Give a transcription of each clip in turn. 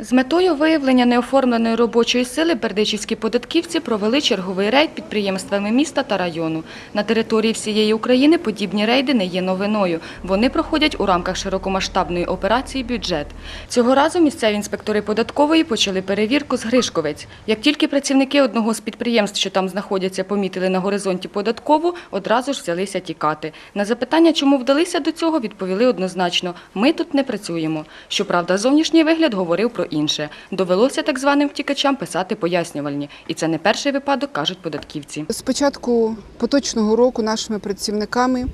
З метою виявлення неоформленої робочої сили бердичівські податківці провели черговий рейд підприємствами міста та району. На території всієї України подібні рейди не є новиною. Вони проходять у рамках широкомасштабної операції «Бюджет». Цього разу місцеві інспектори податкової почали перевірку з Гришковець. Як тільки працівники одного з підприємств, що там знаходяться, помітили на горизонті податкову, одразу ж взялися тікати. На запитання, чому вдалися до цього, відповіли однозначно – ми тут не працюємо. Щоправда, зовнішній вигляд говорив про інше. Довелося так званим втікачам писати пояснювальні. І це не перший випадок, кажуть податківці. З початку поточного року нашими працівниками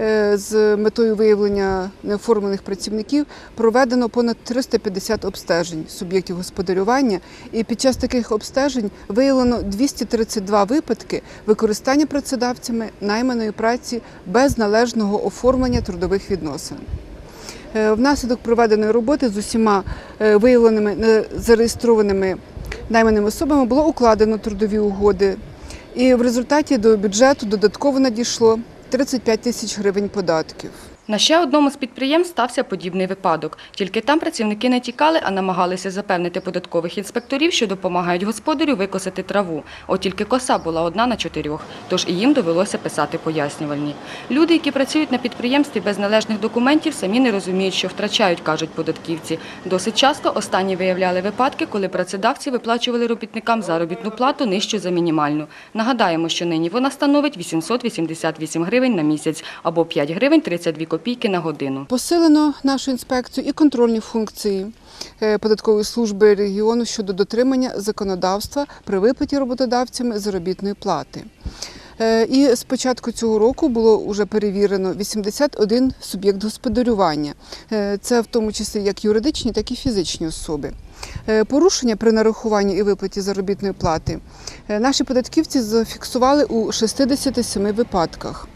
е, з метою виявлення неоформлених працівників проведено понад 350 обстежень суб'єктів господарювання, і під час таких обстежень виявлено 232 випадки використання працедавцями найманої праці без належного оформлення трудових відносин. Е, Внаслідок проведеної роботи з усіма е, виявленими не зареєстрованими найманими особами було укладено трудові угоди. І в результаті до бюджету додатково надійшло 35 тисяч гривень податків. На ще одному з підприємств стався подібний випадок. Тільки там працівники не тікали, а намагалися запевнити податкових інспекторів, що допомагають господарю викосити траву. От тільки коса була одна на чотирьох, тож і їм довелося писати пояснювальні. Люди, які працюють на підприємстві без належних документів, самі не розуміють, що втрачають, кажуть податківці. Досить часто останні виявляли випадки, коли працедавці виплачували робітникам заробітну плату нижчу за мінімальну. Нагадаємо, що нині вона становить 888 гривень на місяць або 5 гривень 32 копійки на годину. Посилено нашу інспекцію і контрольні функції е, податкової служби регіону щодо дотримання законодавства при виплаті роботодавцями заробітної плати. Е, І з початку цього року було вже перевірено 81 суб'єкт господарювання. Е, Це в тому числі як юридичні, так і фізичні особи. Порушення при нарахуванні і виплаті заробітної плати наші податківці зафіксували у 67 випадках.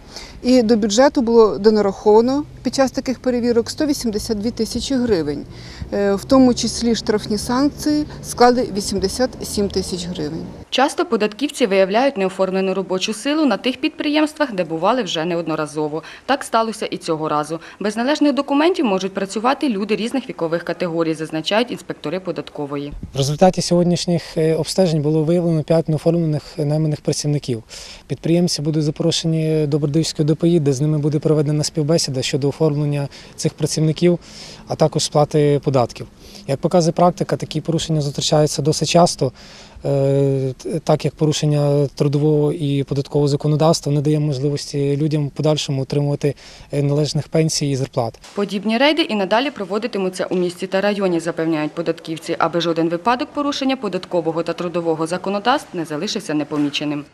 І до бюджету було донараховано під час таких перевірок 182 тисячі гривень, Е, в тому числі штрафні санкції склали 87 тисяч гривень. Часто податківці виявляють неоформлену робочу силу на тих підприємствах, де бували вже неодноразово. Так сталося і цього разу. Без належних документів можуть працювати люди різних вікових категорій, зазначають інспектори податкової. В результаті сьогоднішніх е, обстежень було виявлено 5 неоформлених найманих працівників. Підприємці будуть запрошені до Бердивської ДПІ, де з ними буде проведена співбесіда щодо оформлення цих працівників, а також сплати податків. Як показує практика, такі порушення зустрічаються досить часто, е, так як порушення трудового і податкового законодавства не дає можливості людям в подальшому отримувати е, належних пенсій і зарплат. Подібні рейди і надалі проводитимуться у місті та районі, запевняють податківці, аби жоден випадок порушення податкового та трудового законодавств не залишився непоміченим.